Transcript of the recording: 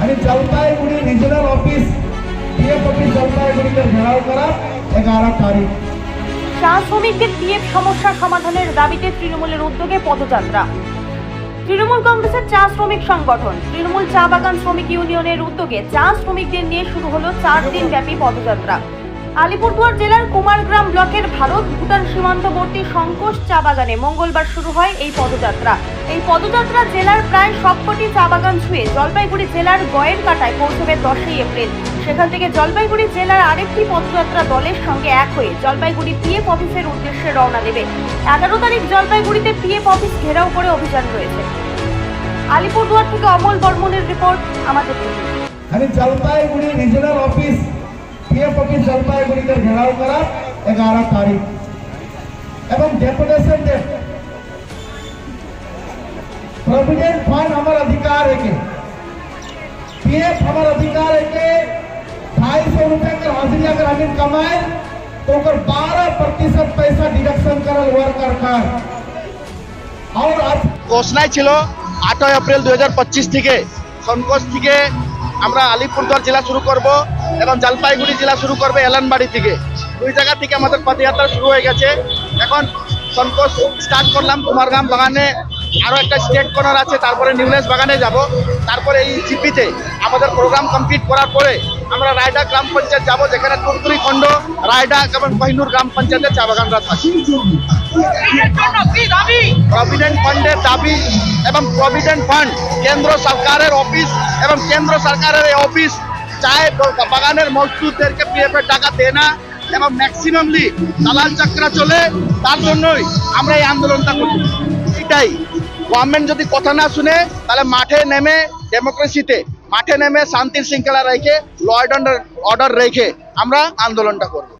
आणि Jalpaiguri regional office PF office জলপাইগুড়িতে ঘেরাও করা এগারো তারিখ চা শ্রমিকদের পিএফ সমস্যা সমাধানের দাবিতে তৃণমূলের উদ্যোগে পদযাত্রা তৃণমূল কংগ্রেসের চা শ্রমিক সংগঠন তৃণমূল চা বাগান শ্রমিক ইউনিয়নের উদ্যোগে চা শ্রমিকদের নিয়ে শুরু হলো চার দিন ব্যাপী পদযাত্রা আলিপুরদুয়ার জেলার কুমারগ্রাম ব্লকের ভারত ভুটান সীমান্তবর্তী সংকোষ চা বাগানে মঙ্গলবার শুরু হয় এই পদযাত্রা। এই পদযাত্রা জেলার প্রায় সবকটি চা বাগান ছুঁয়ে জলপাইগুড়ি জেলার গয়ের কাটায় পৌঁছবে দশই এপ্রিল। সেখান থেকে জলপাইগুড়ি জেলার আরেকটি পদযাত্রা দলের সঙ্গে এক হয়ে জলপাইগুড়ি পিএফ অফিসের উদ্দেশ্যে রওনা দেবে। এগারো তারিখ জলপাইগুড়িতে পিএফ অফিস ঘেরাও করে অভিযান রয়েছে। আলিপুরদুয়ার থেকে অমল বর্মনের রিপোর্ট, আমাদের Jalpaiguri regional office PF office জলপাইগুড়িতে ঘেরাও করা এগারো তারিখ এবং ডেপুটেশন ডে प्रोविडेंट फंड हमारा अधिकार है के पीएफ हमारा अधिकार है के ढाई सौ रुपए का हाजिरी अगर हम कमाए तो ओकर बारह प्रतिशत पैसा डिडक्शन करल वर्कर का और आज ঘোষণায় ছিল আটই এপ্রিল দুই থেকে সনকোষ থেকে আমরা আলিপুরদুয়ার জেলা শুরু করব এবং জলপাইগুড়ি জেলা শুরু করবে এলানবাড়ি থেকে। দুই জায়গা থেকে আমাদের পদযাত্রা শুরু হয়ে গেছে। এখন সন্তোষ স্টার্ট করলাম কুমারগ্রাম বাগানে। আরও একটা স্টেট কর্নার আছে, তারপরে নিউলেস বাগানে যাব। তারপরে এই জিপিতে আমাদের প্রোগ্রাম কমপ্লিট করার পরে আমরা রায়ডা গ্রাম পঞ্চায়েত যাব, যেখানে তুরতুরি খণ্ড রায়ডা এবং কহিনুর গ্রাম পঞ্চায়েতের চা বাগানরা থাকে। প্রভিডেন্ট ফান্ডের দাবি এবং প্রভিডেন্ট ফান্ড কেন্দ্র সরকারের অফিস এবং কেন্দ্র সরকারের এই অফিস চায় বাগানের মজদুরদেরকে পিএফ এর টাকা দেয় না এবং ম্যাক্সিমামলি দালাল চক্র চলে, তার জন্যই আমরা এই আন্দোলনটা করি এটাই। গভর্নমেন্ট যদি কথা না শুনে, তাহলে মাঠে নেমে ডেমোক্রেসিতে মাঠে নেমে শান্তির শৃঙ্খলা রেখে ল অর্ডার রেখে আমরা আন্দোলনটা করব।